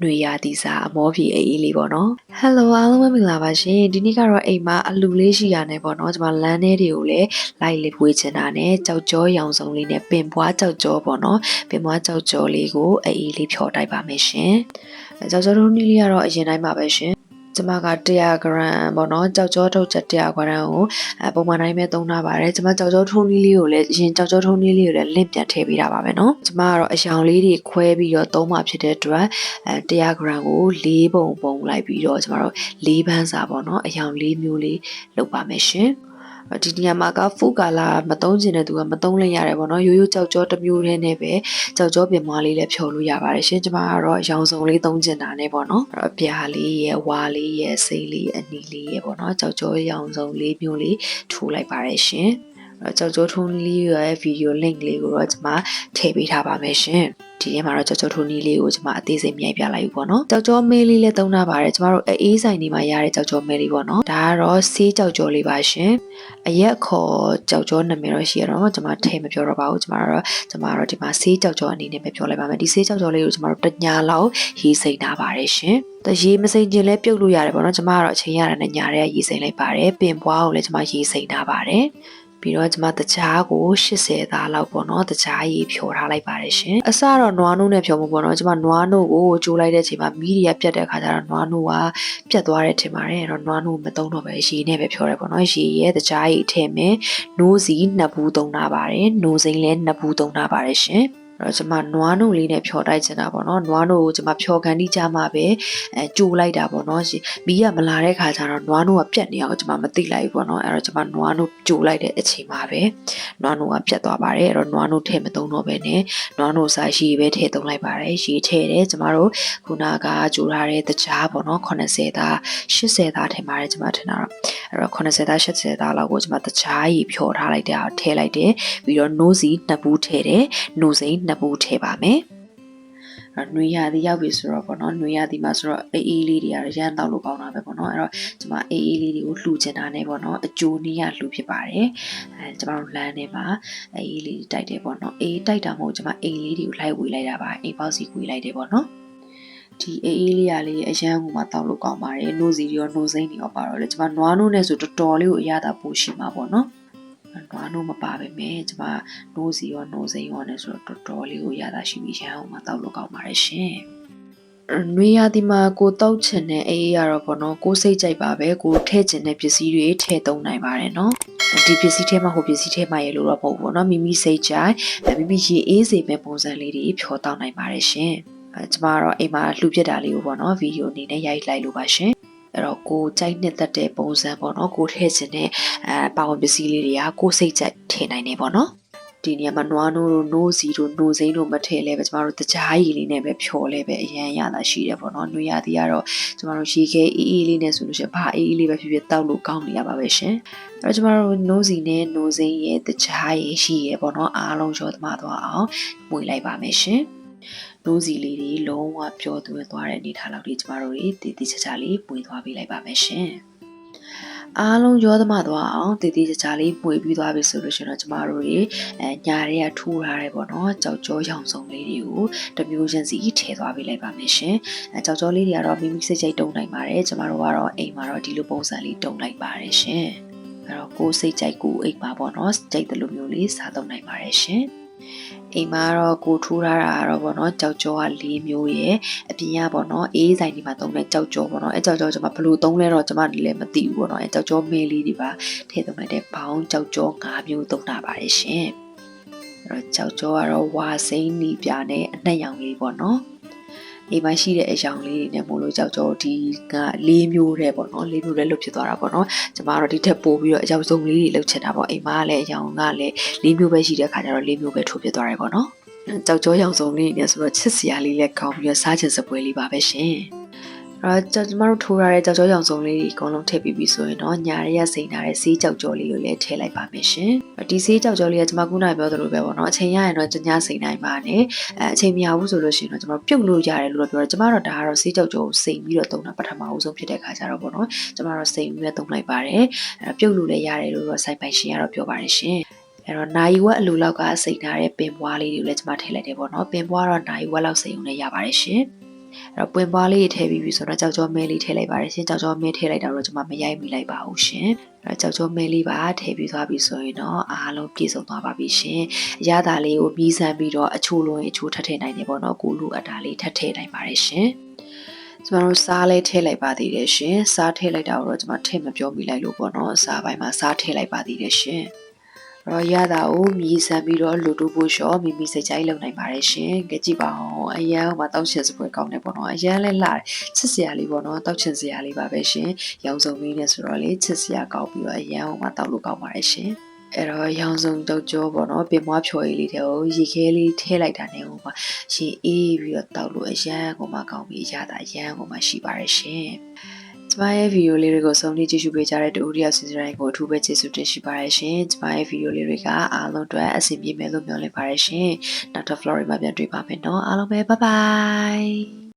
ຫນွေရာသီစာအမောပြေအေးအေးလေးပေါ့နော် Hello အားလုံးပဲမင်္ဂလာပါရှင်ဒီနေ့ကတော့အိမ်မှာအလူလေးရှိရနေပေါ့နော်ကျွန်မလမ်းထဲတွေကိုလည်းလိုက်လေးပွေးချင်တာနဲ့ကြောက်ကြောရောင်စုံလေးနဲ့ပင်ပွားကြောက်ကြောပေါ့နော်ပင်ပွားကြောက်ကြောလေးကိုအေးအေးလေးဖြော်တိုက်ပါမယ်ရှင်ကြောက်ကြောထုံးနည်းလေးကတော့အရင်တိုင်းပါပဲရှင် ကျမက100 g ပေါ့နော်ကြောက်ကြောထုတ်ချက်100 g ကိုအပုံမှန်တိုင်းပဲသုံးထားပါတယ်ကျမကြောက်ကြောထုံးနည်းလေးကိုလည်းအရင်ကြောက်ကြောထုံးနည်းလေးကိုလည်းလင့်ပြန်ထည့်ပေးတာပါပဲနော်ကျမကတော့အယောင်လေးတွေခွဲပြီးတော့သုံးမှဖြစ်တဲ့အတွက်အဲ100 g ကို၄ပုံပုံလိုက်ပြီးတော့ကျမတို့၄ပန်းစာပေါ့နော်အယောင်၄မျိုးလေးလုပ်ပါမယ်ရှင် ဒီနေရာမှာကဖူကာလာမသုံးကျင်တဲ့သူကမသုံးလိုက်ရတယ်ပေါ့နော်ရိုးရိုးကြောက်ကြောတစ်မျိုးတည်းနဲ့ပဲကြောက်ကြောပြင်မလေးလည်းဖြော်လို့ရပါတယ်ရှင်ကျမကတော့ရောင်စုံလေးသုံးကျင်တာနဲ့ပေါ့နော်အဲ့တော့ပြားလေးရဲ့ဝါလေးရဲ့စိမ့်လေးအနီလေးရဲ့ပေါ့နော်ကြောက်ကြောရောင်စုံလေးမျိုးလေးထိုးလိုက်ပါတယ်ရှင်အဲ့တော့ကြောက်ကြောထုံးလေးရဲ့ဗီဒီယို link လေးကိုတော့ကျမထည့်ပေးထားပါမယ်ရှင် ဒီထဲမှာတော့ကြောက်ကြောထုံးလေးလေးကိုကျမအသေးစိတ်မြိုက်ပြလိုက်ပြီပေါ့နော်ကြောက်ကြောမဲလေးလည်းသုံးထားပါတယ်ကျမတို့အေးဆိုင်နေမှာရတဲ့ကြောက်ကြောမဲလေးပေါ့နော်ဒါကတော့ဆေးကြောက်ကြောလေးပါရှင်အရက်ခေါ်ကြောက်ကြောနာမည်တော့ရှိရတော့ကျမထည့်မပြောတော့ပါဘူးကျမတို့ကျမတို့ဒီမှာဆေးကြောက်ကြောအနေနဲ့ပဲပြောလိုက်ပါမယ်ဒီဆေးကြောက်ကြောလေးကိုကျမတို့တညာလောက်ရေးစိတ်ထားပါတယ်ရှင်တရေမစိမ့်ခြင်းလဲပြုတ်လို့ရတယ်ပေါ့နော်ကျမကတော့အချိန်ရတာနဲ့ညာရဲရေးစိမ့်လိုက်ပါတယ်ပင်ပွားကိုလည်းကျမရေးစိမ့်ထားပါတယ် ပြီးတော့ကျွန်မတကြားကို80သားလောက်ပေါ့နော်တကြားရေးဖြော်ထားလိုက်ပါတယ်ရှင်အစတော့နွားနို့နဲ့ဖြော်မှုပေါ့နော်ကျွန်မနွားနို့ကိုကျိုးလိုက်တဲ့အချိန်မှာမီးတွေကပြတ်တဲ့ခါကျတော့နွားနို့ကပြတ်သွားတယ်ထင်ပါတယ်အဲ့တော့နွားနို့မသုံးတော့ပဲရေနဲ့ပဲဖြော်ရဲပေါ့နော်ရေရဲ့တကြားရေးထည့်မယ်နိုးစီနှစ်ဘူးသုံးထားပါတယ်နိုးစိမ့်လည်းနှစ်ဘူးသုံးထားပါတယ်ရှင်အဲ့ တော့ကျွန်မနွားနို့လေးနဲ့ဖြော်တိုက်ချင်တာပေါ့နော်နွားနို့ကိုကျွန်မဖြော်ကန်တိကြမှာပဲအဲကြိုလိုက်တာပေါ့နော်မီးကမလာတဲ့ခါကျတော့နွားနို့ကပြတ်နေအောင်ကျွန်မမသိလိုက်ဘူးပေါ့နော်အဲ့တော့ကျွန်မနွားနို့ကြိုလိုက်တဲ့အချိန်မှာပဲနွားနို့ကပြတ်သွားပါတယ်အဲ့တော့နွားနို့ထည့်မသုံးတော့ပဲနဲ့နွားနို့စားရှိပဲထည့်သုံးလိုက်ပါတယ်ရေထည့်တယ်ကျွန်မတို့ခုနကကြိုထားတဲ့တကြားပေါ့နော်80သား80သားထည့်ပါတယ်ကျွန်မထင်တာတော့ အဲ့တော့80သား80သားလောက်ကိုကျွန်မတကြားရေဖြော်ထားလိုက်တဲ့အောင်ထည့်လိုက်တယ်ပြီးတော့နိုးစီနှစ်ဘူးထည့်တယ်နိုးစိမ့်နှစ်ဘူးထည့်ပါမယ်အဲ့နှွေရသည်ရောက်ပြီဆိုတော့ပေါ့နော်နှွေရသည်မှာဆိုတော့အေးအေးလေးတွေကတော့ရမ်းတောက်လို့ကောင်းတာပဲပေါ့နော်အဲ့တော့ကျွန်မအေးအေးလေးတွေကိုလှူချင်တာနဲ့ပေါ့နော်အကျိုးနည်းရလှူဖြစ်ပါတယ်အဲကျွန်တော်တို့လမ်းထဲမှာအေးအေးလေးတိုက်တယ်ပေါ့နော်အေးတိုက်တာမဟုတ်ကျွန်မအေးလေးတွေကိုလိုက်ဝေလိုက်တာပါအိမ်ပေါက်စီကွေလိုက်တယ်ပေါ့နော် ဒီအေးအေးလေးရလေးအရန်ကိုမှတောက်လို့ကောင်းပါတယ်နိုးစီရောနိုးစိမ့်တွေရောပါတော့လေကျွန်မနွားနိုးနဲ့ဆိုတော်တော်လေးကိုအရသာပိုရှိမှာပေါ့နော်နွားနိုးမပါပဲမဲ့ကျွန်မနိုးစီရောနိုးစိမ့်ရောနဲ့ဆိုတော့တော်တော်လေးကိုရတာရှိပြီးရန်အောင်မှတောက်လို့ကောင်းပါတယ်ရှင်နွေရာသီမှာကိုတောက်ချင်တဲ့အေးရတော့ပေါ့နော်ကိုစိတ်ကြိုက်ပါပဲကိုထည့်ချင်တဲ့ပစ္စည်းတွေထည့်သုံးနိုင်ပါတယ်နော်ဒီပစ္စည်းထဲမှာဟိုပစ္စည်းထဲမှာရေလို့တော့မဟုတ်ဘူးပေါ့နော်မိမိစိတ်ကြိုက်မိမိရေအေးစေမဲ့ပုံစံလေးတွေဖြောတောက်နိုင်ပါတယ်ရှင်အဲ ကျမကတော့အိမ်မှာလှူပြစ်တာလေးကိုပေါ့နော်ဗီဒီယိုအနေနဲ့ရိုက်လိုက်လို့ပါရှင်အဲ့တော့ကိုကြိုက်နှစ်သက်တဲ့ပုံစံပေါ့နော်ကိုထည့်ခြင်းနဲ့အဲပါဝင်ပစ္စည်းလေးတွေကကိုစိတ်ကြိုက်ထည့်နိုင်နေပေါ့နော်ဒီနေရာမှာနွားနိုးတို့နိုးစီတို့နိုးစိမ့်တို့မထည့်လဲပဲကျမတို့တကြားရည်လေးနဲ့ပဲဖြော်လဲပဲအရန်ရတာရှိတယ်ပေါ့နော်။နွေရာသီကတော့ကျမတို့ရေခဲအေးအေးလေးနဲ့ဆိုလို့ရှိရင်ဘာအေးအေးလေးပဲဖြစ်ဖြစ်တောက်လို့ကောင်းနေရပါပဲရှင်။အဲ့တော့ကျမတို့နိုးစီနဲ့နိုးစိမ့်ရဲ့တကြားရည်ရှိရပေါ့နော်။အားလုံးရောသမားသွားအောင်မွေလိုက်ပါမယ်ရှင်။ နိုးစီလေးတွေလုံးဝပျော်သွင်းသွားတဲ့အနေထားလောက်လေးကျမတို့တွေတည်တည်ချာချာလေးပွေသွားပေးလိုက်ပါမယ်ရှင်။အားလုံးရောသမသွားအောင်တည်တည်ချာချာလေးပွေပြီးသွားပြီဆိုလို့ရှိရင်တော့ကျမတို့တွေအဲညာတွေကထိုးထားတယ်ပေါ့နော်ကြောက်ကြောရောင်စုံလေးတွေကိုတမျိုးချင်းစီထည့်သွားပေးလိုက်ပါမယ်ရှင်အဲကြောက်ကြောလေးတွေကတော့မိမိစိတ်စိတ်တုံနိုင်ပါတယ်ကျမတို့ကတော့အိမ်မှာတော့ဒီလိုပုံစံလေးတုံလိုက်ပါတယ်ရှင်အဲ့တော့ကိုယ်စိတ်ကြိုက်ကိုအိမ်မှာပေါ့နော်ကြိုက်တဲ့လိုမျိုးလေးစားသုံးနိုင်ပါတယ်ရှင် အိမ်မှာတော့ကိုထိုးထားတာကတော့ပေါ့နော်ကြောက်ကြောက၄မျိုးရယ်အပြင်ကပေါ့နော်အေးဆိုင်ဒီမှာသုံးတဲ့ကြောက်ကြောပေါ့နော်အဲကြောက်ကြောကျွန်မဘယ်လိုသုံးလဲတော့ကျွန်မလည်းမသိဘူးပေါ့နော်အဲကြောက်ကြောမဲလေးတွေပါထည့်သုံးလိုက်တဲ့ဘောင်းကြောက်ကြော၅မျိုးသုံးတာပါတယ်ရှင်အဲ့တော့ကြောက်ကြောကတော့ဝါစိမ့်နီပြနဲ့အနှက်ရောင်လေးပေါ့နော် အိမ်မှာရှိတဲ့အယောင်လေးတွေနဲ့မို့လို့ကြောက်ကြောဒီက၄မျိုးတဲ့ပေါ့နော်၄မျိုးလည်းလွတ်ဖြစ်သွားတာပေါ့နော်ကျမတို့ဒီထက်ပိုပြီးတော့အယောင်စုံလေးတွေလှုပ်ချင်တာပေါ့အိမ်မှာလည်းအယောင်ကလည်း၄မျိုးပဲရှိတဲ့အခါကျတော့၄မျိုးပဲထိုးဖြစ်သွားတယ်ပေါ့နော်ကြောက်ကြောရောင်စုံလေးနဲ့ဆိုတော့ချစ်စရာလေးလည်းကောင်းပြီးတော့စားချင်စပွဲလေးပါပဲရှင် အဲ့တော့ကျမတို့ထိုးရတဲ့ကြောက်ကြောရောင်စုံလေးတွေအကုန်လုံးထည့်ပြီးပြီဆိုရင်တော့ညာရရစိန်ထားတဲ့ဆေးကြောက်ကြောလေးကိုလည်းထည့်လိုက်ပါမယ်ရှင်။ဒီဆေးကြောက်ကြောလေးကကျမခုနပြောသလိုပဲပေါ့နော်။အချိန်ရရင်တော့ကျညာစိန်နိုင်ပါနဲ့။အဲအချိန်မရဘူးဆိုလို့ရှိရင်တော့ကျမတို့ပြုတ်လို့ရတယ်လို့ပြောတယ်။ကျမတို့ဒါကတော့ဆေးကြောက်ကြောကိုစိန်ပြီးတော့သုံးတာပထမအဦးဆုံးဖြစ်တဲ့ခါကျတော့ပေါ့နော်။ကျမတို့စိန်ပြီးတော့သုံးလိုက်ပါတယ်။အဲပြုတ်လို့လည်းရတယ်လို့တော့စိုက်ပိုင်ရှင်ကတော့ပြောပါတယ်ရှင်။အဲ့တော့နိုင်ဝက်အလိုလောက်ကစိတ်ထားတဲ့ပင်ပွားလေးတွေကိုလည်းကျွန်မထည့်လိုက်တယ်ပေါ့နော်ပင်ပွားတော့နိုင်ဝက်လောက်စိတ်ုံနဲ့ရပါတယ်ရှင် အဲ့တော့ပွင့်ပွားလေးထည့်ပြီးပြီဆိုတော့ကြောက်ကြောမဲလေးထည့်လိုက်ပါတယ်ရှင်ကြောက်ကြောမဲထည့်လိုက်တာတော့ကျွန်မမရိုက်မိလိုက်ပါဘူးရှင်အဲ့တော့ကြောက်ကြောမဲလေးပါထည့်ပြီးသွားပြီဆိုရင်တော့အားလုံးပြည့်စုံသွားပါပြီရှင်အရသာလေးကိုပြီးဆန်းပြီးတော့အချိုးလုံးအချိုးထပ်ထည့်နိုင်တယ်ပေါ့နော်ကိုလူအပ်တာလေးထပ်ထည့်နိုင်ပါတယ်ရှင်ကျမတို့စားလဲထည့်လိုက်ပါသေးတယ်ရှင်စားထည့်လိုက်တာကိုတော့ကျမထည့်မပြောမိလိုက်လို့ပေါ့နော်စားပိုင်းမှာစားထည့်လိုက်ပါသေးတယ်ရှင် တော့ရတာကိုမြည်ဆန်ပြီးတော့လူတူဖို့လျှော့မိမိစိတ်ကြိုက်လုံနိုင်ပါတယ်ရှင်ကြည့်ကြည့်ပါဦးအရန်ဟိုမှာတောက်ချင်စပွဲကောင်းတယ်ပေါ့နော်အရန်လဲလာချစ်စရာလေးပေါ့နော်တောက်ချင်စရာလေးပါပဲရှင်ရောင်စုံလေးနဲ့ဆိုတော့လေချစ်စရာကောင်းပြီးတော့အရန်ဟိုမှာတောက်လို့ကောင်းပါတယ်ရှင်အဲ့တော့ရောင်စုံတုတ်ကြောပေါ့နော်ပြင်မွားဖြော်ရည်လေးတွေကိုရေခဲလေးထည့်လိုက်တာနဲ့ဟိုမှာရေအေးပြီးတော့တောက်လို့အရန်ကိုမှကောင်းပြီးအရသာအရန်ကိုမှရှိပါတယ်ရှင်ကျ မရဲ့ဗီဒီယိုလေးတွေကိုစုံလင်ကြည့်ရှုပေးကြတဲ့တူရီယာစင်စရိုင်းကိုအထူးပဲကျေးဇူးတင်ရှိပါတယ်ရှင်။ကျမရဲ့ဗီဒီယိုလေးတွေကအားလုံးအတွက်အဆင်ပြေမယ်လို့မျှော်လင့်ပါတယ်ရှင်။နောက်ထပ် Florida မှာပြန်တွေ့ပါမယ်နော်။အားလုံးပဲ bye bye